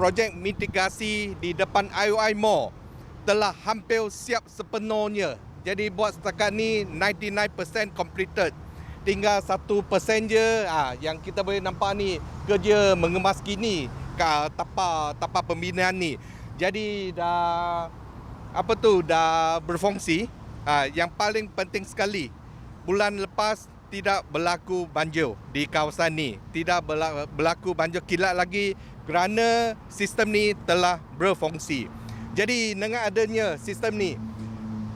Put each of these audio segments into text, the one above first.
projek mitigasi di depan IOI Mall telah hampir siap sepenuhnya. Jadi buat setakat ni 99% completed. Tinggal 1% je ah yang kita boleh nampak ni kerja mengemas kini ke tapak tapak pembinaan ni. Jadi dah apa tu dah berfungsi. Ah yang paling penting sekali bulan lepas tidak berlaku banjir di kawasan ni. Tidak berla- berlaku banjir kilat lagi kerana sistem ni telah berfungsi. Jadi dengan adanya sistem ni,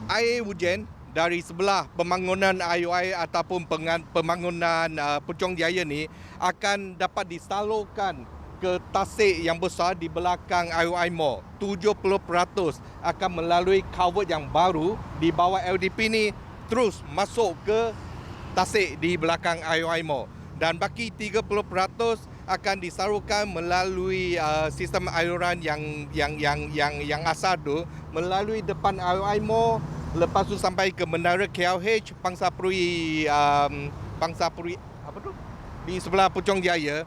air hujan dari sebelah pembangunan IOI ataupun pembangunan uh, Puchong Jaya ni akan dapat disalurkan ke tasik yang besar di belakang IOI Mall. 70% akan melalui culvert yang baru di bawah LDP ni terus masuk ke tasik di belakang IOI Mall. Dan baki 30% akan disalurkan melalui uh, sistem aliran yang yang yang yang yang asal tu melalui depan IOI Mall. Lepas tu sampai ke menara KLH Pangsapuri um, Pangsapuri apa tu? Di sebelah Puchong Jaya.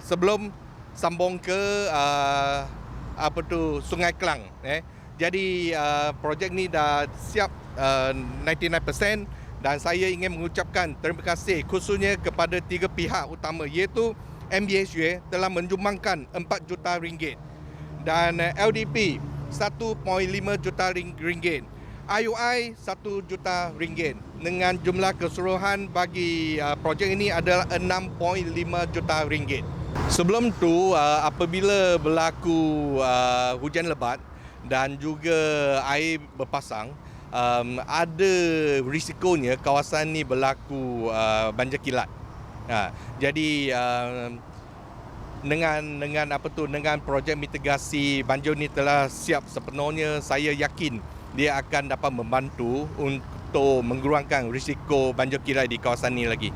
Sebelum sambung ke uh, apa tu? Sungai Kelang eh. Jadi uh, projek ni dah siap uh, 99% dan saya ingin mengucapkan terima kasih khususnya kepada tiga pihak utama iaitu MBHJ telah menjumbangkan 4 juta ringgit dan LDP 1.5 juta ring- ringgit IUI 1 juta ringgit dengan jumlah keseluruhan bagi uh, projek ini adalah 6.5 juta ringgit. Sebelum tu uh, apabila berlaku uh, hujan lebat dan juga air berpasang um, ada risikonya kawasan ni berlaku uh, banjir kilat. Ha, jadi uh, dengan dengan apa tu dengan projek mitigasi banjir ni telah siap sepenuhnya saya yakin dia akan dapat membantu untuk mengurangkan risiko banjir kilat di kawasan ni lagi.